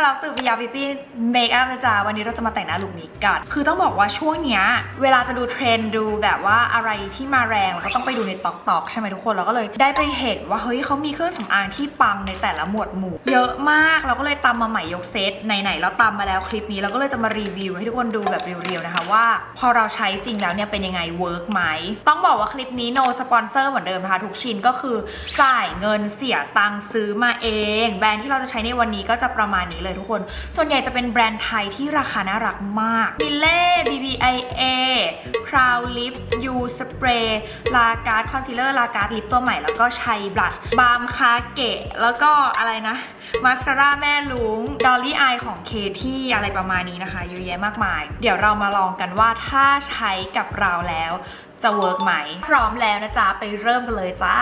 วิยาบิวตี้เมคอัพนะจ๊ะวันนี้เราจะมาแต่งหน้าลุคนี้กัน คือต้องบอกว่าช่วงเนี้ยเวลาจะดูเทรนด์ดูแบบว่าอะไรที่มาแรงเราก็ต้องไปดูในตอกตอกใช่ไหมทุกคนเราก็เลยได้ไปเห็นว่าเฮ้ยเขามีเครื่องสำอางที่ปังในแต่ละหมวดหมู่ เยอะมากเราก็เลยตามมาใหม่ยกเซตไหนๆเราตามมาแล้วคลิปนี้เราก็เลยจะมารีวิวให้ทุกคนดูแบบเรียวๆนะคะว่า พอเราใช้จริงแล้วเนี่ยเป็นยังไงเวิร์กไหมต้องบอกว่าคลิปนี้ no sponsor เหมือนเดิมนะคะทุกชิ้นก็คือจ่ายเงินเสียตังค์ซื้อมาเอง แบรนด์ที่เราจะใช้ในวันนี้ก็จะประมาณนี้เลยทุกคน ส่วนใหญ่จะเป็นแบรนด์ไทยที่ราคาน่ารักมากมิเล่ BBIA Proud Lip U Spray ลาการ์ดคอนซีลเลอร์ลาการ์ดลิปตัวใหม่ แล้วก็ชัยบลัชบาล์มคาเกะ แล้วก็อะไรนะมาสคาร่าแม่ลุงดอลลี่อายของเคที่อะไรประมาณนี้นะคะเยอะแยะมากมาย เดี๋ยวเรามาลองกันว่าถ้าใช้กับเราแล้วจะเวิร์กไหม พร้อมแล้วนะจ๊ะ ไปเริ่มกันเลยจ้า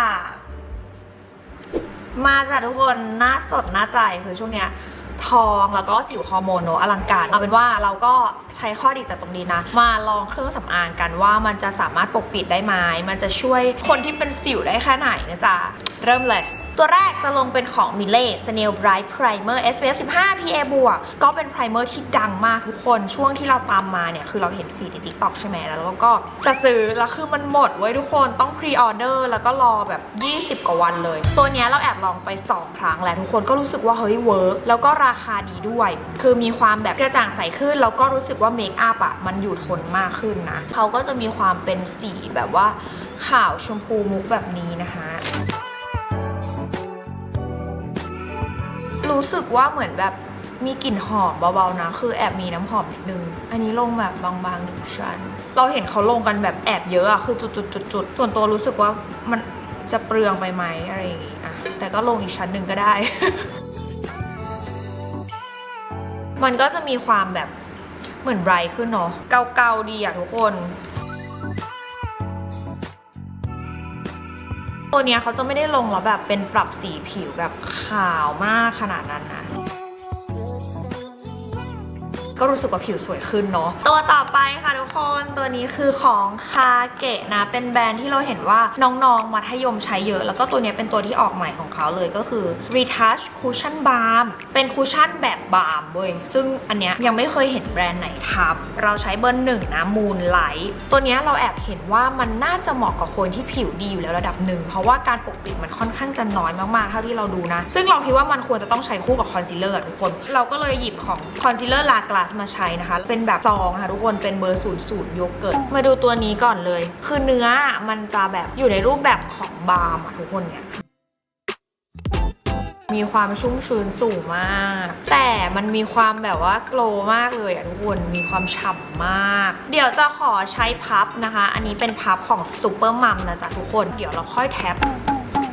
มาจ้ะทุกคน หน้าสดหน้าใจคือช่วงเนี้ย ทองแล้วก็สิวฮอร์โมนเนอะอลังการ เอาเป็นว่าเราก็ใช้ข้อดีจากตรงนี้นะ มาลองเครื่องสำอางกันว่ามันจะสามารถปกปิดได้ไหมมันจะช่วยคนที่เป็นสิวได้แค่ไหนนะจ๊ะ เริ่มเลย ตัวแรกจะลงเป็นของ m i l l e Snail Bright Primer SPF 15 PA บวกก็เป็น primer ที่ดังมากทุกคน ช่วงที่เราตามมาเนี่ย คือเราเห็นฟีใน TikTok ใช่ไหมแล้วเราก็จะซื้อ แล้วคือมันหมดไว้ทุกคนต้อง pre order แล้วก็รอแบบ 20 กว่าวันเลย ตัวนี้เราแอบลองไป 2 ครั้งแหล้วทุกคนก็รู้สึกว่า เฮ้ยเวิร์กแล้วก็ราคาดีด้วย คือมีความแบบกระจ่างใสขึ้น แล้วก็รู้สึกว่าเมคอัพอะมันอยู่ทนมากขึ้นนะเขาก็จะมีความเป็นสีแบบว่าขาวชมพูมุกแบบนี้นะคะ รู้สึกว่าเหมือนแบบมีกลิ่นหอมเบาๆนะ คือแอบมีน้ำหอมนิดนึง อันนี้ลงแบบบางๆหนึ่งชั้น เราเห็นเขาลงกันแบบแอบเยอะอะคือจุดๆๆๆส่วนตัวรู้สึกว่ามันจะเปลืองไปไหมอะไรอย่างงี้อะแต่ก็ลงอีกชั้นหนึ่งก็ได้ มันก็จะมีความแบบเหมือนไบรท์ขึ้นเนาะเกาๆดีอะทุกคน ตัวเนี้ยเขาจะไม่ได้ลงแล้วแบบเป็นปรับสีผิวแบบขาวมากขนาดนั้นนะ ก็รู้สึกว่าผิวสวยขึ้นเนาะตัวต่อไปค่ะทุกคนตัวนี้คือของคาเกะนะ เป็นแบรนด์ที่เราเห็นว่าน้องๆมัธยมใช้เยอะ แล้วก็ตัวนี้เป็นตัวที่ออกใหม่ของเขาเลยก็คือ Retouch Cushion Balm เป็นคุชชั่นแบบบาล์มเว้ยซึ่งอันเนี้ยยังไม่เคยเห็นแบรนด์ไหนทำเราใช้เบอร์หนึ่งนะ Moonlight ตัวนี้เราแอบเห็นว่ามันน่าจะเหมาะกับคนที่ผิวดีอยู่แล้วระดับหนึ่ง เพราะว่าการปกปิดมันค่อนข้างจะน้อยมากๆ เท่าที่เราดูนะ ซึ่งเราคิดว่ามันควรจะต้องใช้คู่กับคอนซีลเลอร์ทุกคน เราก็เลยหยิบของคอนซีลเลอร์ลากลาสมาใช้นะคะ เป็นแบบซองนะคะทุกคนเป็นเบอร์ศูนย์ศูนย์โยเกิร์ตมาดูตัวนี้ก่อนเลย คือเนื้อมันจะแบบอยู่ในรูปแบบของบาร์มอะทุกคนเนี่ยมีความชุ่มชื้นสูงมาก แต่มันมีความแบบว่าโกลมากเลยอะทุกคน มีความฉ่ำมาก เดี๋ยวจะขอใช้พับนะคะ อันนี้เป็นพับของซูเปอร์มัมนะจ๊ะทุกคน เดี๋ยวเราค่อยแท็บ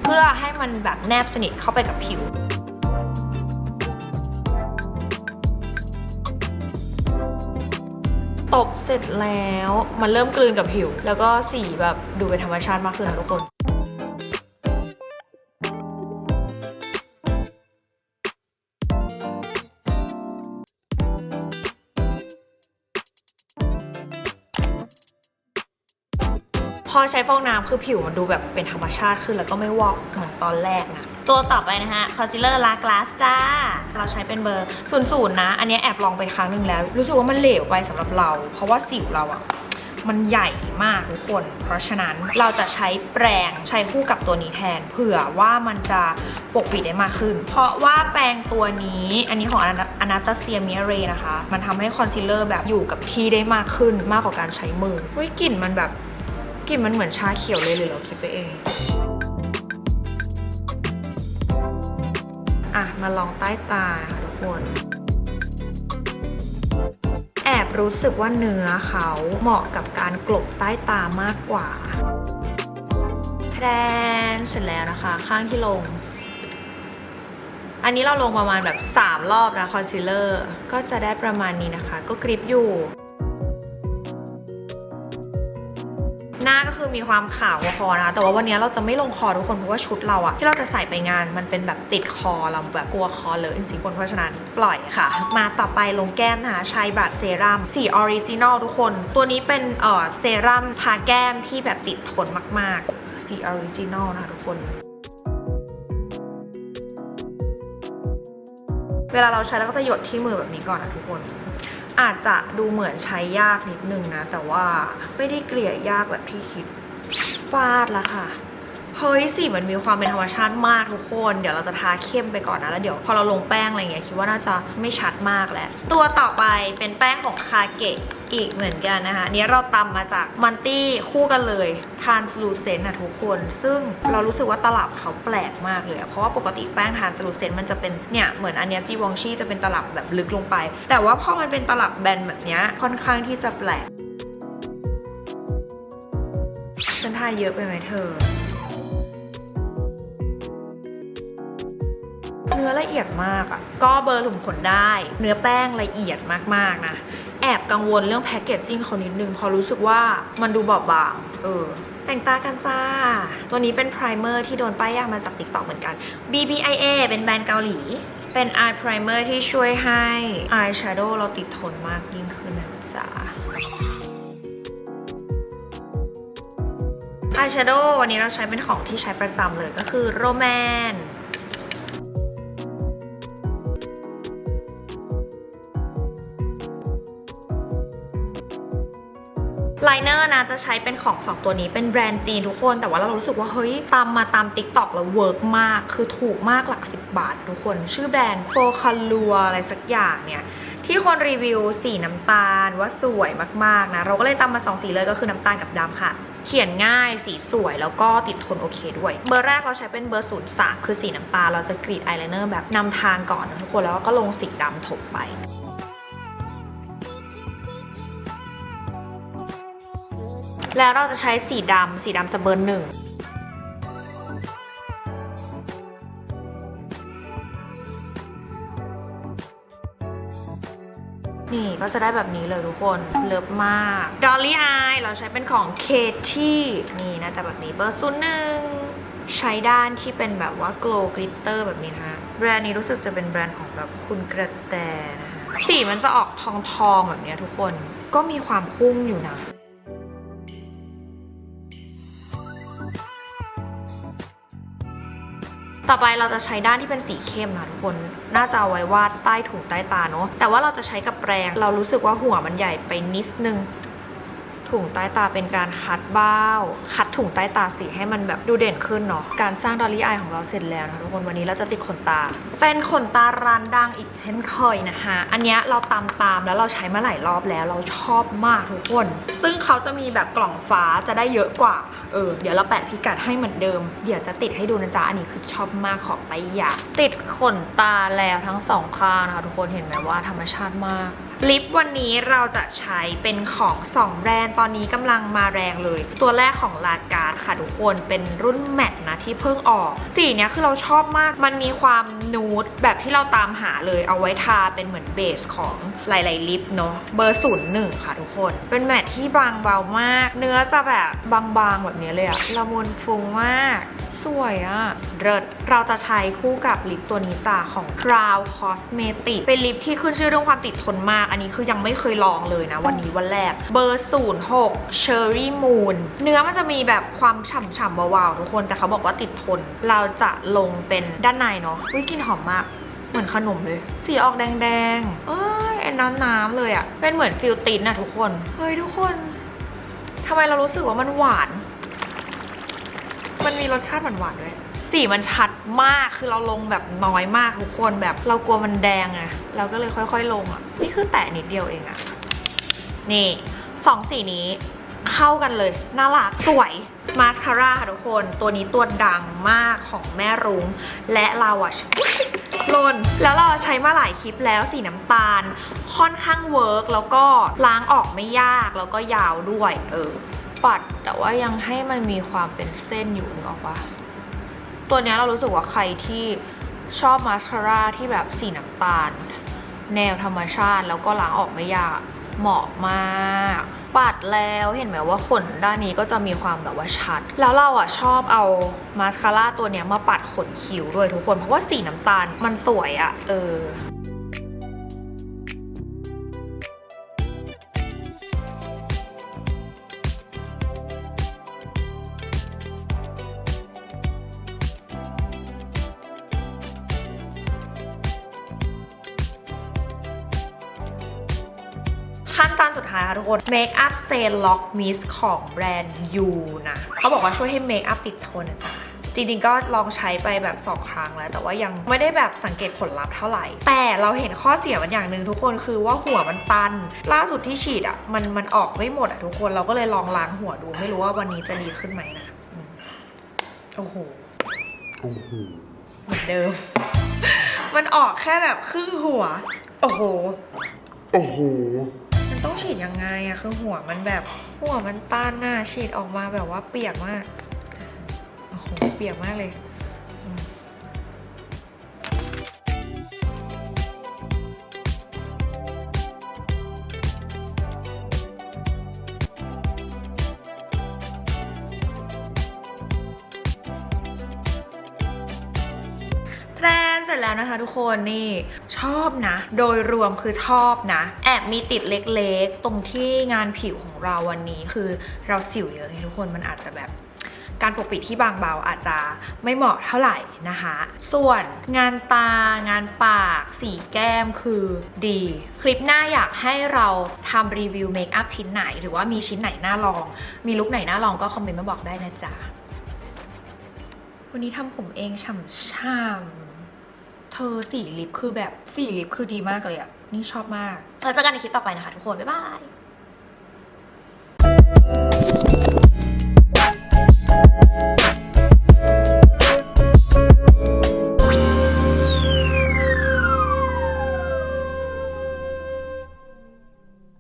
เพื่อให้มันแบบแนบสนิทเข้าไปกับผิว ตบเสร็จแล้ว มันเริ่มกลืนกับผิว แล้วก็สีแบบดูเป็นธรรมชาติมากขึ้นนะทุกคนพอใช้ฟองน้ำคือผิวมันดูแบบเป็นธรรมชาติขึ้นแล้วก็ไม่วอกเหมือนตอนแรกนะ ตัวต่อไปนะฮะคอนซีลเลอร์ลากลาสจ้า เราใช้เป็นเบอร์ศูนย์ศูนย์นะ อันนี้แอบลองไปครั้งหนึ่งแล้ว รู้สึกว่ามันเหลวไปสำหรับเรา เพราะว่าสิวเราอะมันใหญ่มากทุกคน เพราะฉะนั้นเราจะใช้แปรงใช้คู่กับตัวนี้แทน เผื่อว่ามันจะปกปิดได้มากขึ้น เพราะว่าแปรงตัวนี้ อันนี้ของอนาตาเซียมิเรนะคะ มันทำให้คอนซีลเลอร์แบบอยู่กับที่ได้มากขึ้นมากกว่าการใช้มือเฮ้ยกลิ่นมันแบบกลิ่นมันเหมือนชาเขียวเลยหรือเราคิดไปเอง อะ มาลองใต้ตาค่ะทุกคน แอบรู้สึกว่าเนื้อเขาเหมาะกับการกลบใต้ตามากกว่าแทนเสร็จแล้วนะคะ ข้างที่ลง อันนี้เราลงประมาณแบบ 3 รอบนะคอนซีลเลอร์ ก็จะได้ประมาณนี้นะคะ ก็กริปอยู่ หน้าก็คือมีความขาวกว่าคอนะคะแต่ว่าวันนี้เราจะไม่ลงคอทุกคนเพราะว่าชุดเราอะที่เราจะใส่ไปงานมันเป็นแบบติดคอเราแบบกลัวคอเลยจริงๆคนเพราะฉะนั้นปล่อยค่ะ มาต่อไปลงแก้มนะคะใช้บัตรเซรั่มสีออริจินอลทุกคน ตัวนี้เป็นเอ่อเซรั่มทาแก้มที่แบบติดทนมากๆสีออริจินอลนะคะทุกคนเวลาเราใช้เราก็จะหยดที่มือแบบนี้ก่อนนะทุกคน อาจจะดูเหมือนใช้ยากนิดนึงนะ แต่ว่าไม่ได้เกลี่ยยากแบบที่คิด ฟาดละค่ะ เฮ้ยสีมันมีความเป็นธรรมชาติมากทุกคน เดี๋ยวเราจะทาเข้มไปก่อนนะ แล้วเดี๋ยวพอเราลงแป้งอะไรเงี้ยคิดว่าน่าจะไม่ชัดมากแล้ว ตัวต่อไปเป็นแป้งของคาเกะอีกเหมือนกันนะคะอันนี้เราตำมาจากมันตี้คู่กันเลยทานสลูเซนนะทุกคน ซึ่งเรารู้สึกว่าตลับเขาแปลกมากเลย เพราะว่าปกติแป้งทานสลูเซนมันจะเป็นเนี่ยเหมือนอันเนี้ยจีวองชีจะเป็นตลับแบบลึกลงไป แต่ว่าพอมันเป็นตลับแบนแบบเนี้ยค่อนข้างที่จะแปลกฉันทาเยอะไปไหมเธอ นื้อละเอียดมากอะ่ะ ก็เบอร์หลุมขนได้ เนื้อแป้งละเอียดมากๆนะ แอบกังวลเรื่องแพคเกจจิ้งเขานิดนึงเพอรู้สึกว่ามันดูบอบบาง เออ แต่งตากันจ้า ตัวนี้เป็นไพรเมอร์ที่โดนป้ายยามาจาก TikTok เหมือนกัน BBIA เป็นแบรนด์เกาหลี เป็น eye primer ที่ช่วยให้ eye shadow เราติดทนมากยิ่งขึ้นนะจ๊ะอายแชโดว์วันนี้เราใช้เป็นของที่ใช้ประจำเลยก็คือโรแมน ไลเนอร์นะจะใช้เป็นของ 2 ตัวนี้เป็นแบรนด์จีนทุกคน แต่ว่าเรารู้สึกว่าเฮ้ยตามมาตาม Tik t o อกแล้วเวิร์กมาก คือถูกมากหลัก 10 บาททุกคน ชื่อแบรนด์โฟคัลลัวอะไรสักอย่างเนี่ยที่คนรีวิวสีน้ำตาลว่าสวยมากๆนะ เราก็เลยตามมา2สีเลยก็คือน้ำตาลกับดำค่ะ เขียนง่ายสีสวยแล้วก็ติดทนโอเคด้วย เบอร์แรกเราใช้เป็นเบอร์03คือสีน้ำตาลเราจะกรีดอายไลเนอร์แบบนำทางก่อนนะทุกคนแล้วก็ลงสีดำถมไป แล้วเราจะใช้สีดำสีดำจะเบอร์หนึ่งนี่ก็จะได้แบบนี้เลยทุกคนเลิฟมาก Dolly Eye เราใช้เป็นของ Katie นี่นะแต่แบบนี้เบอร์ศูนย์หนึ่งใช้ด้านที่เป็นแบบว่า glow glitter แบบนี้นะคะแบรนด์นี้รู้สึกจะเป็นแบรนด์ของแบบคุณกระแตนะคะสีมันจะออกทองทองๆแบบนี้ทุกคนก็มีความพุ่งอยู่นะ ต่อไปเราจะใช้ด้านที่เป็นสีเข้มนะทุกคน น่าจะเอาไว้วาดใต้ถุงใต้ตาเนาะ แต่ว่าเราจะใช้กับแปรง เรารู้สึกว่าหัวมันใหญ่ไปนิดนึง ถุงใต้ตาเป็นการคัดเบ้า คัดถุงใต้ตาสีให้มันแบบดูเด่นขึ้นเนาะ การสร้างดอลลี่อายของเราเสร็จแล้วนะคะทุกคน วันนี้เราจะติดขนตา เป็นขนตาร้านดังอีกเช่นเคยนะคะอันนี้เราตามตามแล้วเราใช้มาหลายรอบแล้วเราชอบมากทุกคน ซึ่งเขาจะมีแบบกล่องฟ้าจะได้เยอะกว่า เออ เดี๋ยวเราแปะพิกัดให้เหมือนเดิม เดี๋ยวจะติดให้ดูนะจ๊ะ อันนี้คือชอบมากขอไปอยากติดขนตาแล้วทั้งสองข้างนะคะทุกคน เห็นไหมว่าธรรมชาติมาก ลิปวันนี้เราจะใช้เป็นของ 2 แบรนด์ตอนนี้กำลังมาแรงเลย ตัวแรกของลาการ์ดค่ะทุกคนเป็นรุ่นแมตต์นะที่เพิ่งออก สีเนี้ยคือเราชอบมากมันมีความนูดแบบที่เราตามหาเลยเอาไว้ทาเป็นเหมือนเบสของหลายๆลิปเนาะเบอร์ศูนย์หนึ่งค่ะทุกคน เป็นแมตต์ที่บางเบามาก เนื้อจะแบบบางๆแบบนี้เลยอะละมุนฟุ้งมาก สวยอะเริศเราจะใช้คู่กับลิปตัวนี้จ้าของ Crow Cosmetic เป็นลิปที่ขึ้นชื่อเรื่องความติดทนมาก อันนี้คือยังไม่เคยลองเลยนะ วันนี้วันแรก เบอร์ 06 Cherry Moon เนื้อมันจะมีแบบความฉ่ำๆวาวๆทุกคน แต่เขาบอกว่าติดทน เราจะลงเป็นด้านในเนาะวิกลินหอมมาก เหมือนขนมเลย สีออกแดงๆ เอ้ยน้ำๆเลยอะเป็นเหมือนฟิลตินอะทุกคน เฮ้ยทุกคนทำไมเรารู้สึกว่ามันหวาน มันมีรสชาติหวานๆด้วย สีมันชัดมากคือเราลงแบบน้อยมากทุกคนแบบเรากลัวมันแดงอะเราก็เลยค่อยๆลงอะนี่คือแตะนิดเดียวเองอะนี่สองสีนี้เข้ากันเลย น่ารักสวยมาสคาร่าค่ะทุกคน ตัวนี้ตัวดังมากของแม่รุ้ง และเราอะลนแล้วเราใช้มาหลายคลิปแล้วสีน้ำตาล ค่อนข้างเวิร์กแล้วก็ล้างออกไม่ยากแล้วก็ยาวด้วย เออ ปัดแต่ว่ายังให้มันมีความเป็นเส้นอยู่นึกออกปะตัวนี้เรารู้สึกว่าใครที่ชอบมาสคาร่าที่แบบสีน้ำตาล แนวธรรมชาติแล้วก็ล้างออกไม่ยากเหมาะมาก ปัดแล้วเห็นไหมว่าขนด้านนี้ก็จะมีความแบบว่าชัด แล้วเราอะชอบเอามาสคาร่าตัวเนี้ยมาปัดขนคิ้วด้วยทุกคน เพราะว่าสีน้ำตาลมันสวยอะ เออ ขั้นตอนสุดท้ายค่ะทุกคน Make up Stay Lock Mist ของแบรนด์ยูนะเขาบอกว่าช่วยให้ Make up ติดทนนะจ๊ะจริงๆ ก็ลองใช้ไปแบบสองครั้งแล้ว แต่ว่ายังไม่ได้แบบสังเกตผลลัพธ์เท่าไหร่ แต่เราเห็นข้อเสียมันอย่างหนึ่งทุกคนคือว่าหัวมันตัน ล่าสุดที่ฉีดอะมันมันออกไม่หมดอะทุกคนเราก็เลยลองล้างหัวดูไม่รู้ว่าวันนี้จะดีขึ้นไหมนะอืมโอ้โหโอ้โหเหมือนเดิม มันออกแค่แบบครึ่งหัว โอ้โหโอ้โหมันต้อง ฉีดยังไงอะคือหัวมันแบบ หัวมันต้านหน้าฉีดออกมาแบบว่าเปียกมาก โอ้โห เปียกมากเลย นเสร็จแล้วนะคะทุกคนนี่ชอบนะ โดยรวมคือชอบนะ แอบมีติดเล็กๆ ตรงที่งานผิวของเราวันนี้คือเราสิวเยอะไงทุกคนมันอาจจะแบบการปกปิดที่บางเบาอาจจะไม่เหมาะเท่าไหร่นะคะ ส่วนงานตางานปากสีแก้มคือดี คลิปหน้าอยากให้เราทำรีวิวเมคอัพชิ้นไหน หรือว่ามีชิ้นไหนน่าลอง มีลุคไหนน่าลองก็คอมเมนต์มาบอกได้นะจ๊ะ วันนี้ทำผมเองช่ำๆ เธอสีลิปคือแบบสีลิปคือดีมากเลยอะนี่ชอบมากแล้วเจอกันในคลิปต่อไปนะคะทุกคน บ๊ายบาย